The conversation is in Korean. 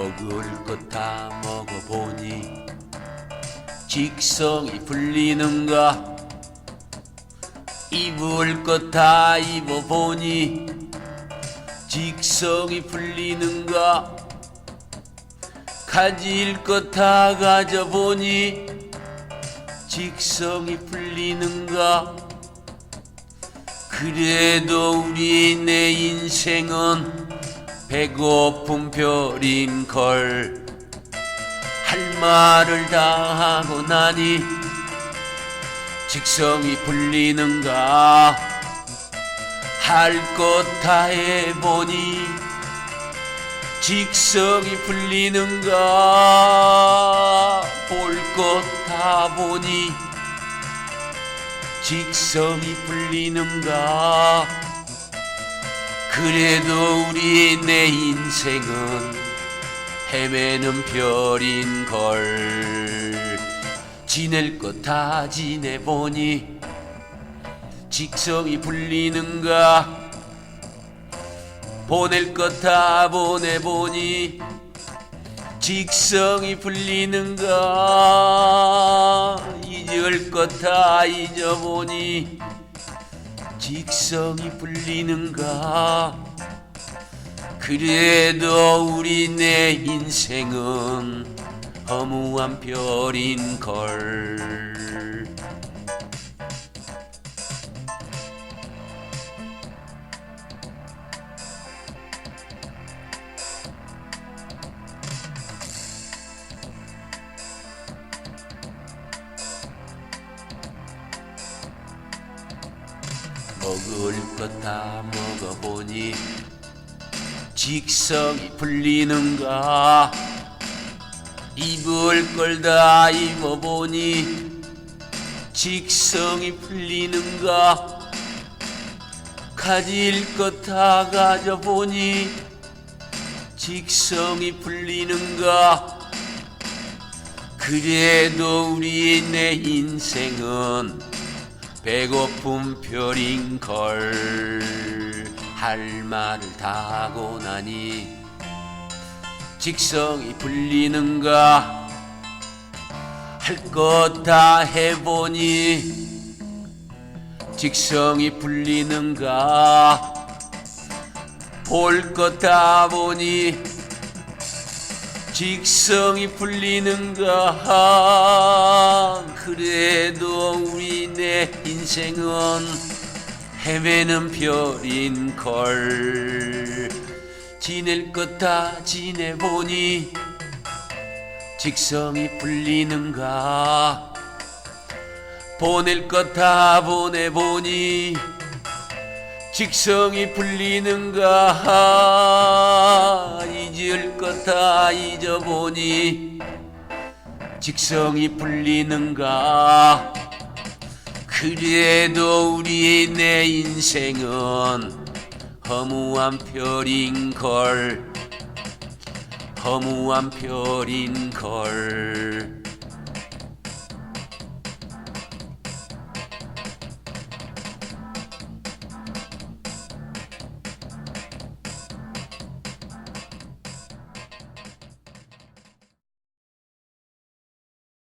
먹을 것 다 먹어보니 직성이 풀리는가? 입을 것 다 입어보니 직성이 풀리는가? 가질 것 다 가져보니 직성이 풀리는가? 그래도 우리 내 인생은 배고픈 별인 걸할 말을 다 하고 나니 직성이 풀리는가? 할 것 다 해보니 직성이 풀리는가? 볼 것 다 보니 직성이 풀리는가 그래도 우리 내 인생은 헤매는 별인 걸. 지낼 것 다 지내보니 직성이 풀리는가? 보낼 것 다 보내보니 직성이 풀리는가? 잊을 것 다 잊어보니 직성이 풀리는가? 그래도 우리 내 인생은 허무한 별인 걸 먹을 것 다 먹어보니 직성이 풀리는가? 입을 걸 다 입어보니 직성이 풀리는가? 가질 것 다 가져보니 직성이 풀리는가? 그래도 우리 내 인생은 배고픈 별인 걸할 말을 다 하고 나니 직성이 풀리는가? 할 것 다 해보니 직성이 풀리는가? 볼 것 다 보니 직성이 풀리는가? 그래도 우리 내 인생은 헤매는 별인 걸. 지낼 것 다 지내보니 직성이 풀리는가. 보낼 것 다 보내보니 직성이 풀리는가. 잊을 것 다 잊어보니 직성이 풀리는가 그래도 우리 내 인생은 허무한 별인 걸 허무한 별인 걸